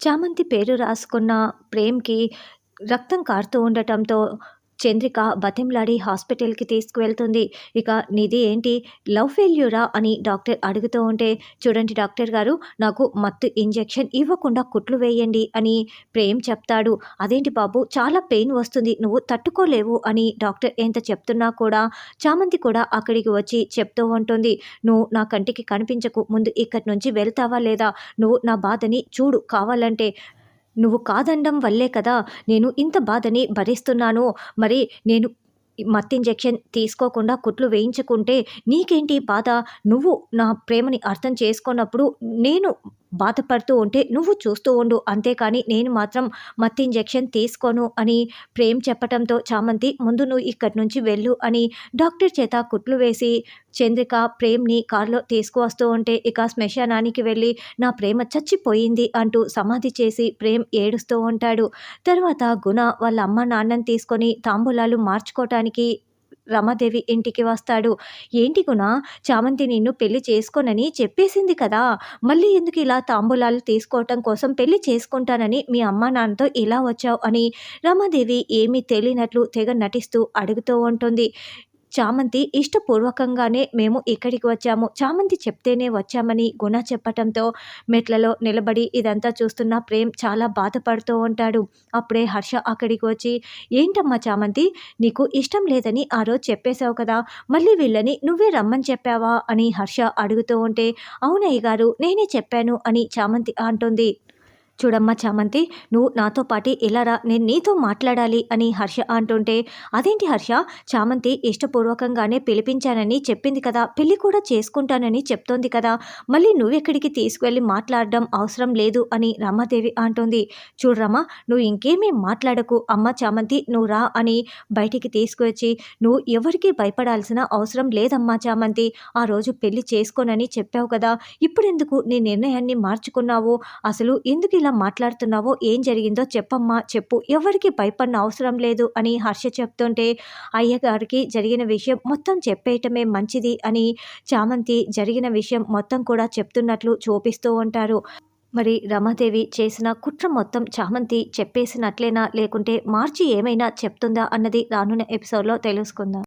చామంతి పేరు రాసుకున్న ప్రేమ్కి రక్తం కారుతూ ఉండటంతో చంద్రిక బతింలాడి హాస్పిటల్కి తీసుకువెళ్తుంది. ఇక నిధి ఏంటి? లవ్ ఫెయిల్యూరా? అని డాక్టర్ అడుగుతూ ఉంటే చూడండి డాక్టర్ గారు నాకు మత్తు ఇంజెక్షన్ ఇవ్వకుండా కుట్లు వేయండి అని ప్రేమ్ చెప్తాడు. అదేంటి బాబు చాలా పెయిన్ వస్తుంది నువ్వు తట్టుకోలేవు అని డాక్టర్ ఎంత చెప్తున్నా కూడా చామంతి కూడా అక్కడికి వచ్చి చెప్తూ ఉంటుంది. నువ్వు నా కంటికి కనిపించకు ముందు ఇక్కడి నుంచి వెళ్తావా లేదా? నువ్వు నా బాధని చూడు కావాలంటే నువ్వు కాదనడం వల్లే కదా నేను ఇంత బాధని భరిస్తున్నాను. మరి నేను మత్ ఇంజెక్షన్ తీసుకోకుండా కుట్లు వేయించుకుంటే నీకేంటి బాధ? నువ్వు నా ప్రేమని అర్థం చేసుకున్నప్పుడు నేను బాధపడుతూ ఉంటే నువ్వు చూస్తూ ఉండు అంతేకాని నేను మాత్రం మత్తి ఇంజెక్షన్ తీసుకోను అని ప్రేమ్ చెప్పటంతో చామంతి ముందు నువ్వు ఇక్కడి నుంచి వెళ్ళు అని డాక్టర్ చేత కుట్లు వేసి చంద్రిక ప్రేమ్ని కారులో తీసుకువస్తూ ఉంటే ఇక శ్మశానానికి వెళ్ళి నా ప్రేమ చచ్చిపోయింది అంటూ సమాధి చేసి ప్రేమ్ ఏడుస్తూ ఉంటాడు. తర్వాత గుణ వాళ్ళ అమ్మ నాన్నని తీసుకొని తాంబూలాలు మార్చుకోవటానికి రమాదేవి ఇంటికి వస్తాడు. ఏంటి గుణ? చామంతి నిన్ను పెళ్ళి చేసుకోనని చెప్పేసింది కదా. మళ్ళీ ఎందుకు ఇలా తాంబూలాలు తీసుకోవటం కోసం పెళ్ళి చేసుకుంటానని మీ అమ్మ నాన్నతో ఇలా వచ్చావు అని రమాదేవి ఏమీ తెలియనట్లు తెగ నటిస్తూ అడుగుతూ ఉంటుంది. చామంతి ఇష్టపూర్వకంగానే మేము ఇక్కడికి వచ్చాము. చామంతి చెప్తేనే వచ్చామని గుణ చెప్పటంతో మెట్లలో నిలబడి ఇదంతా చూస్తున్న ప్రేమ్ చాలా బాధపడుతూ ఉంటాడు. అప్పుడే హర్ష అక్కడికి వచ్చి ఏంటమ్మా చామంతి నీకు ఇష్టం లేదని ఆ రోజు చెప్పేశావు కదా మళ్ళీ వీళ్ళని నువ్వే రమ్మని చెప్పావా? అని హర్ష అడుగుతూ ఉంటే అవునయ్య గారు నేనే చెప్పాను అని చామంతి అంటుంది. చూడమ్మా చామంతి నువ్వు నాతో పాటి ఇలా రా నేను నీతో మాట్లాడాలి అని హర్ష అంటుంటే అదేంటి హర్ష? చామంతి ఇష్టపూర్వకంగానే పిలిపించానని చెప్పింది కదా పెళ్ళి కూడా చేసుకుంటానని చెప్తోంది కదా మళ్ళీ నువ్వెక్కడికి తీసుకువెళ్ళి మాట్లాడడం అవసరం లేదు అని రమాదేవి అంటుంది. చూడరమ్మా నువ్వు ఇంకేమీ మాట్లాడకు అమ్మ చామంతి నువ్వు రా అని బయటికి తీసుకువచ్చి నువ్వు ఎవరికి భయపడాల్సిన అవసరం లేదమ్మా చామంతి ఆ రోజు పెళ్ళి చేసుకోనని చెప్పావు కదా ఇప్పుడెందుకు నీ నిర్ణయాన్ని మార్చుకున్నావు? అసలు ఎందుకు ఇలా ఇలా మాట్లాడుతున్నావో ఏం జరిగిందో చెప్పమ్మా చెప్పు. ఎవరికి భయపడిన అవసరం లేదు అని హర్ష చెప్తుంటే అయ్యగారికి జరిగిన విషయం మొత్తం చెప్పేయటమే మంచిది అని చామంతి జరిగిన విషయం మొత్తం కూడా చెప్తున్నట్లు చూపిస్తూ ఉంటారు. మరి రమాదేవి చేసిన కుట్ర మొత్తం చామంతి చెప్పేసినట్లేనా లేకుంటే మార్చి ఏమైనా చెప్తుందా అన్నది రానున్న ఎపిసోడ్లో తెలుసుకుందాం.